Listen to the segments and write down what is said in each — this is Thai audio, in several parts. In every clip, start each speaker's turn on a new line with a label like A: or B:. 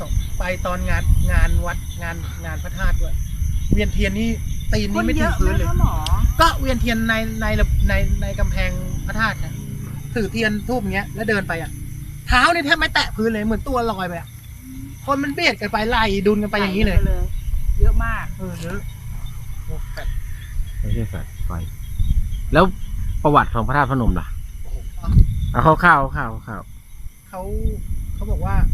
A: สองไปตอนงานงานวัดงานงานพระธาตุด้วย เวียนเทียนนี่ตีน
B: ค
A: นี่
B: น
A: ไม่
B: เย
A: ถึง
B: อะ
A: พื้น
B: ไหม
A: เลย
B: คะหมอ
A: ก็เวียนเทียนในในในในกำแพงพระธาตุนะถือเทียนทูบอย่างเงี้ยแล้วเดินไปอะ เท้าเนี่ยแทบไม่แตะพื้นเลยเหมือนตัวลอยไปอะคนมันเบียดกันไปไล่ดุนกันไปอย่างนี้เลย
B: เลยเยอะมาก
A: เออเยอะโอ้แปด
C: ไม่ใช่แฟลชไฟแล้วประวัติของพระธาตุพนมล่ะ
A: โอ้โห
C: เอาคร่าวๆคร่าวๆคร่าว
A: เขาเขาบอกว่าพ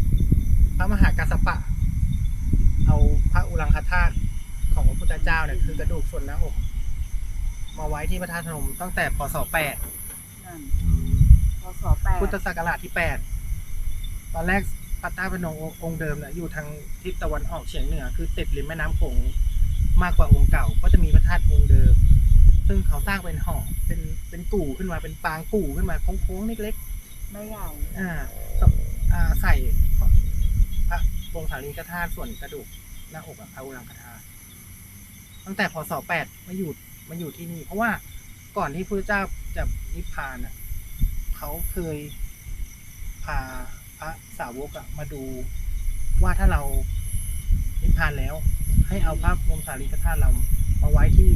A: ระมหากัสสปะ เอาพระอุรังคธาตุของพระพุทธเจ้าเนี่ยคือกระดูกส่วนหน้าอก มาไว้ที่พระธาตุพนมตั้งแต่พศแปด
B: นั่น
C: ๆอืม
B: พศแปด
A: พุทธศักราชที่แปดตอนแรกพระธาตุพนมองค์เดิมเนี่ยอยู่ทางทิศตะวันออกเฉียงเหนือ คือติดริมแม่น้ำโขงมากกว่าองค์เก่า ก็จะมีพระธาตุองค์เดิม ซึ่งเขาสร้างเป็นหอเป็นเป็นกู่ขึ้นมาเป็นปางกู่ขึ้นมาโค้งๆเล็ก
B: ไม่ใหญ่
A: ๆอ่าสอ่าใส่ พระบรมสารีริกธาตุส่วนกระดูกหน้าอกอะพระอุรังคธาตุตั้งแต่พศแปดมาอยู่มาอยู่ที่นี่ เพราะว่าก่อนที่พระเจ้าจะนิพพานอะเขาเคยพาพระสาวกอะมาดูว่าถ้าเรานิพพานแล้ว ให้เอาพระบรมสารีริกธาตุเรามาไว้ที่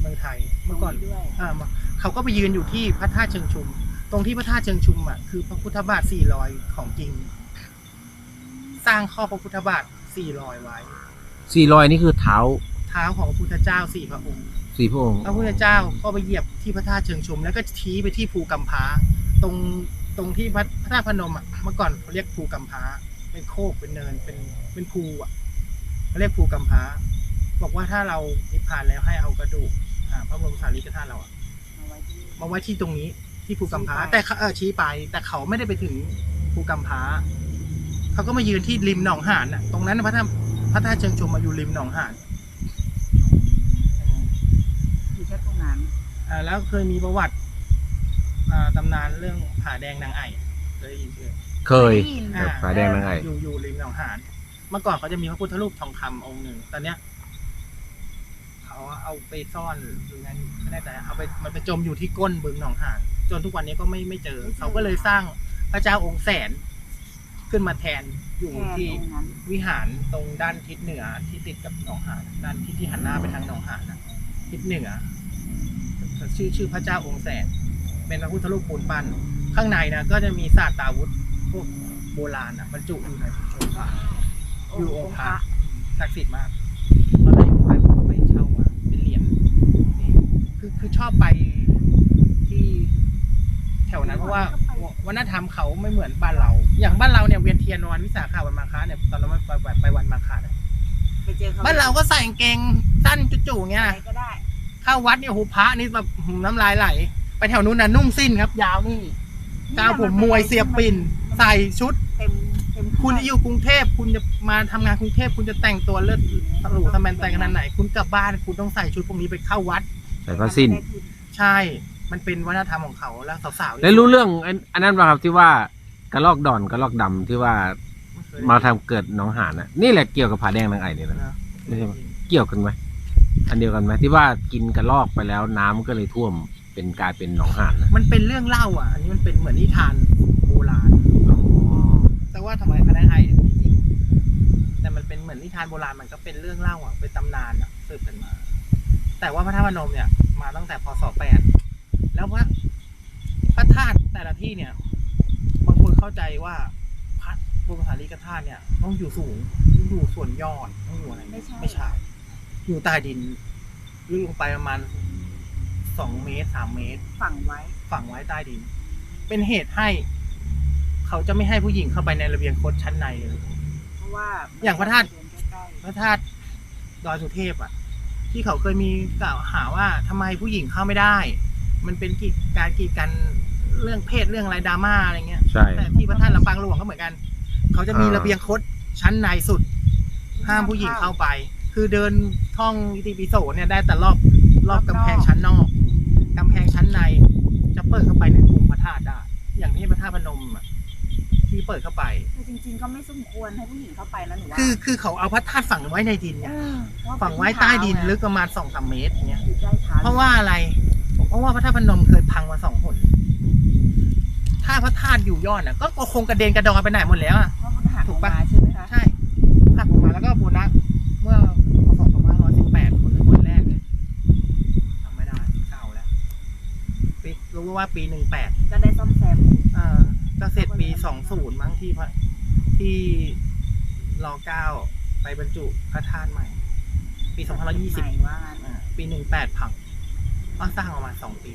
A: เมืองไทยเมื่อก่อน
B: ด้วย
A: อ่ามาเขาก็ไปยืนอยู่ที่พระธาตุเชิงชุม ตรงที่พระธาตุเชิงชุมอะคือพระพุทธบาทสี่รอยของจริง สร้างข้อพระพุทธบาทสี่รอยไว้
C: สี่รอยนี่คือเท้า
A: เท้าของพระพุทธเจ้าสี่พระองค์
C: สี่พระองค์
A: พระพุทธเจ้าก็ไปเหยียบที่พระธาตุเชิงชุมแล้วก็ชี้ไปที่ภูกัมพาตรงตรงที่พระพระธาตุพนมอะเมื่อก่อนเขาเรียกภูกัมพาเป็นโคกเป็นเนินเป็นเป็นภูอะเขาเรียกภูกัมพาบอกว่าถ้าเรานิพพานแล้วให้เอากระดูกอ่าพระบรมสารีริกธาตุเราอะ
B: มาไว้ที่
A: มาไว้ที่ตรงนี้ที่ภูกัมพา
B: ชี้ไป
A: แต่เขาเออชี้ไป แต่เขาไม่ได้ไปถึงภูกัมพา เขาก็มายืนที่ริมหนองหานอะ ตรงนั้นนะพระธาตุพระธาตุเชิงชุมมาอยู่ริมหนองหานอืม
B: อยู่แค่ตรงนั้น
A: อ่าแล้วเคยมีประวัติอ่าตำนานเรื่องผาแดงนางไอ่เคยได้ยินชื่อ
C: เคย
B: ได้ยิน
C: แบบผาแดงนางไอ่
A: อยู่อยู่ริมหนองหานเมื่อก่อนเขาจะมีพระพุทธรูปทองคำองค์หนึ่งตอนเนี้ยเขาเอาไปซ่อนหรือไงไม่แน่ใจเอาไปมันไปจมอยู่ที่ก้นบึงหนองหานจนทุกวันนี้ก็ไม่ไม่เจอ เขาก็เลยสร้างพระเจ้าองค์แสน ขึ้นมาแทนอยู่
B: แทน
A: ที่
B: ตรงนั้น
A: วิหารตรงด้านทิศเหนือที่ติดกับหนองหานด้านที่ที่หันหน้าไปทางหนองหานนะทิศเหนือชื่อชื่อพระเจ้าองค์แสนเป็นพระพุทธรูปปูนปั้นข้างในนะก็จะมีศาสตราวุธพวกโบราณนะบรรจุอยู่ในองค์พระอยู่องค์พระศักดิ์สิทธิ์มากตอนแรกผมไปผมก็ไปเช่ามาเป็นเหรียญนี่คือคือชอบไปที่แถวนั้นเพราะว่าวัฒนธรรมเขาไม่เหมือนบ้านเรา อย่างบ้านเราเนี่ยเวียนเทียนวันวิสาขาวันมาฆะเนี่ยตอนเราไปไปไปวันมาฆะเนี่ย
B: ไปเจอเขา
A: บ้านเราก็ใส่กางเกงสั้นจู่ๆอย่างเงี้ย
B: ไหน
A: นะ
B: ก็ได้
A: เข้าวัดเนี่ยโหพระนี่แบบหืมน้ำลายไหล ไปแถวนู้นน่ะนุ่งสิ้นครับ ยาวนี่กาวผมมวยเสียบปิ่นใส่ชุด
B: เต็มเต็ม
A: คุณจะอยู่กรุงเทพคุณจะมาทำงานกรุงเทพคุณจะแต่งตัวเลิศหรูทำแมนแต่งขนาดไหน คุณกลับบ้านคุณต้องใส่ชุดพวกนี้ไปเข้าวัด
C: ใส่ผ้าสิ้น
A: ใช่ มันเป็นวัฒนธรรมของเขาแล้วสาวๆ
C: แล้วรู้เรื่องอันอันนั้นป่ะครับที่ว่ากระลอกดอนกระลอกดำที่ว่ามาทำเกิดหน้องหานน่ะนี่แหละเกี่ยวกับผาแดงนางไอ่นี่แหละ
A: นะ
C: ไม่ใช่ปะ เกี่ยวกันไหมอันเดียวกันไหมที่ว่ากินกระลอกไปแล้วน้ำก็เลยท่วมเป็นกลายเป็นหนองหานนะ
A: มันเป็นเรื่องเล่าอะ อันนี้มันเป็นเหมือนนิทานโบราณ
C: อ๋อ
A: แต่ว่าทำไมพระนางไทยเนี่ยมีจริง แต่มันเป็นเหมือนนิทานโบราณมันก็เป็นเรื่องเล่าอะ เป็นตำนานอะสืบกันมา แต่ว่าพระธาตุพนมเนี่ยมาตั้งแต่พศแปด แล้วพระพระธาตุแต่ละที่เนี่ย บางคนเข้าใจว่าพระบรมสารีริกธาตุเนี่ย ต้องอยู่สูงต้องอยู่ส่วนยอดต้องอยู่อะไร
B: ไม่ใช่
A: ไม่ใช่อยู่ใต้ดินลึกลงไปประมาณสองเมตรสามเมตร
B: ฝังไว้
A: ฝังไว้ใต้ดิน เป็นเหตุให้ เขาจะไม่ให้ผู้หญิงเข้าไปในระเบียงคดชั้นในเลย
B: เพราะว่า
A: อย่างพระธาตุ
B: เดินใกล้
A: พระธาตุดอยสุเทพอะ ที่เขาเคยมีกล่าวหาว่าทำไมผู้หญิงเข้าไม่ได้ มันเป็นกีดการกีดกันเรื่องเพศเรื่องอะไรดราม่าอะไรเงี้ย
C: ใช่
A: แต่ที่พระธาตุลำปางหลวงก็เหมือนกัน เขาจะมี
C: อ่า
A: ระเบียงคดชั้นในสุด
B: ๆ
A: ห้ามผู้หญิงเข้าไป คือเดินท่องอิติปิโสเนี่ยได้แต่รอบรอบกำแพงชั้นนอกกำแพงชั้นใน จะเปิดเข้าไปในองค์พระธาตุได้ อย่างที่พระธาตุพนมอะที่เปิดเข้าไป
B: คือจริง ๆ ก็ไม่สมควรให้ผู้หญิงเข้าไปนะหนูว่า
A: คือคือเขาเอาพระธาตุฝังไว้ในดิน
B: เอ
A: เนี่ย
B: อ
A: ฝังไว้ใต้ดินลึกประมาณสองสามเมตรอย่างเงี้ย
B: อยู่ใต้เท้า
A: เพราะว่าอะไรเพ ราะว่าพระธาตุพนมเคยพังมาสองหนถ้าพระธาตุอยู่ยอดน่ะ ก็คงกระเด็นกระดองไปไหนหมดแล้วอะ
B: ถูราะกอใช่ไหมคะใช่หัก
A: อ
B: อ
A: กมาแล้ว
B: ก็
A: บูร
B: ณะเมื่อพศ2518คน
A: คนแรกเลยทำไม่ได้เก่าแล้วปีรู้ว่าปี 18
B: ก็ได้ซ่อมแซม
A: เอ่อก็เสร็จปี 20 มั้งที่พระที่รอเก้าไปบรรจุพระธาตุใหม่ ปี2520ว่สิบปี 18 พัง ก็สร้างออกมาสองปี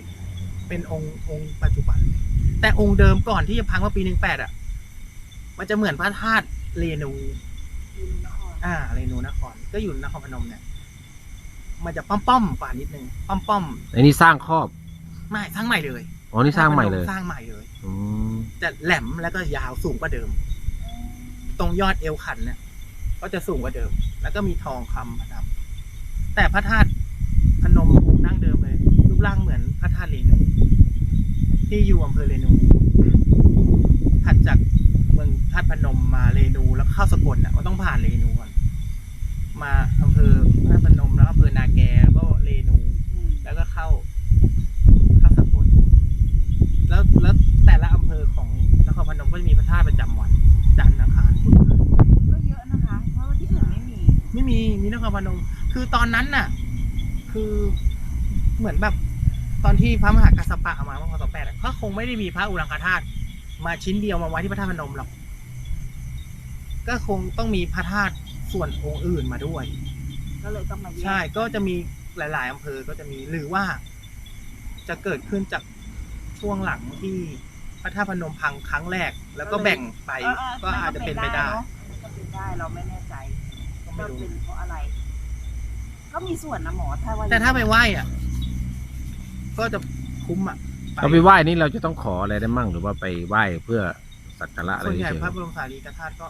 A: เป็นองค์องค์ปัจจุบันเลยแต่องค์เดิมก่อนที่จะพังว่าปีหนึ่งแปดอะ มันจะเหมือนพระธาตุเรนู
B: ยืนนคร
A: อ่าเรนูนคร ก็อยู่นครพนมเนี่ย มันจะป้อมป้อมๆกว่านิดนึงป้อมป้อม
C: อันนี้สร้างครอบ
A: ๆไม่สร้างใหม่เลย
C: อ๋อนี่สร้างใหม่เลย
A: สร้างใหม่เลย
C: อืม
A: จะแหลมแล้วก็ยาวสูงกว่าเดิม ตรงยอดเอวขันเนี่ยก็จะสูงกว่าเดิม แล้วก็มีทองคำประดับแต่พระธาตุพนมองค์ดั้งเดิมเลย รู ปร่างเหมือนพระธาตุเรนู ที่อยู่อำเภอเรนูถัดจากเมืองธาตุพนมมาเรนูแล้วเข้าสกลอะก็ต้องผ่านเรนูก่อนมาอำเภอธาตุพนมแล้วอำเภอนาแกแล้วก็เรนู
B: อืม
A: แล้วก็เข้าเข้าสกลแล้วแล้วแต่ละอำเภอของนครพนมก็จะมีพระธาตุประจำวันจันทร์อังคารพุธพฤหัส
B: ก็เยอะนะคะ เพราะว่าที่อื่นไม่มี
A: ไม่มีมีนครพนม คือตอนนั้นน่ะ คือเหมือนแบบ ตอนที่พระมหากัสสปะเอามาเมื่อพศแปดอะก็คงไม่ได้มีพระอุรังคธาตุมาชิ้นเดียวมาไว้ที่พระธาตุพนมหรอก ก็คงต้องมีพระธาตุส่วนองค์อื่นมาด้วย
B: ก็เลยต้องมาแยก
A: ใช่ก็จะมีหลาย ๆอำเภอก็จะมีหรือว่า จะเกิดขึ้นจากช่วงหลังที่พระธาตุพนมพังครั้งแรก แล้วก็แบ่งไป
B: เออเออ
A: ก็อาจจะเป็นไปได้
B: เนอะก็เป็นได้เราไม่แน่ใจ
A: ก็ไม่
B: ว่า
A: รู้
B: เป็นเพราะอะไร ก็มีส่วนนะหมอถ้าว่า
A: แต่ถ้าไปไหว้อะ ก็จะคุ้มอะ
C: เราไปไหว้นี่เราจะต้องขออะไรได้มั่งหรือว่าไปไหว้เพื่อสักการะอะไร
A: ส่วนใหญ่
C: เฉย
A: พระบรมสารีริกธาตุก็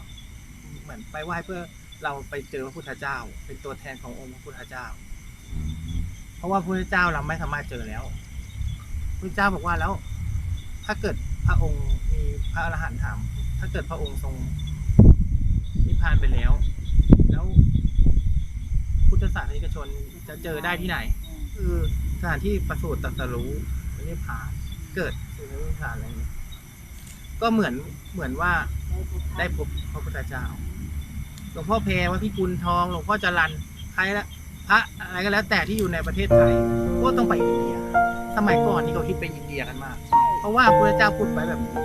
A: เหมือนไปไหว้เพื่อเราไปเจอพระพุทธเจ้า เป็นตัวแทนขององค์พระพุทธเจ้า เพราะว่าพระพุทธเจ้าเราไม่สามารถเจอแล้วพระพุทธเจ้าบอกว่าแล้ว ถ้าเกิดพระองค์มีพระอรหันต์ถาม ถ้าเกิดพระองค์ทรงนิพพานไปแล้ว แล้ว พุทธศาสนิกชนจะเจอได้ที่ไหน
B: อืม
A: คือ สถานที่ประสูติตรัสรู้นิพพานเกิดสู่นิพพานอะไรอย่างเงี้ยก็เหมือนเหมือนว่า
B: ได้พบ
A: พระพุทธเจ้าหลวงพ่อเพรวัดพิกุลทองหลวงพ่อจรันใครละพระอะไรก็แล้วแต่ที่อยู่ในประเทศไทยก็ต้องไปอินเดีย สมัยก่อนนี่เขาคิดไปอินเดียกันมาก เพราะว่าพระพุทธเจ้าพูดไปแบบนี้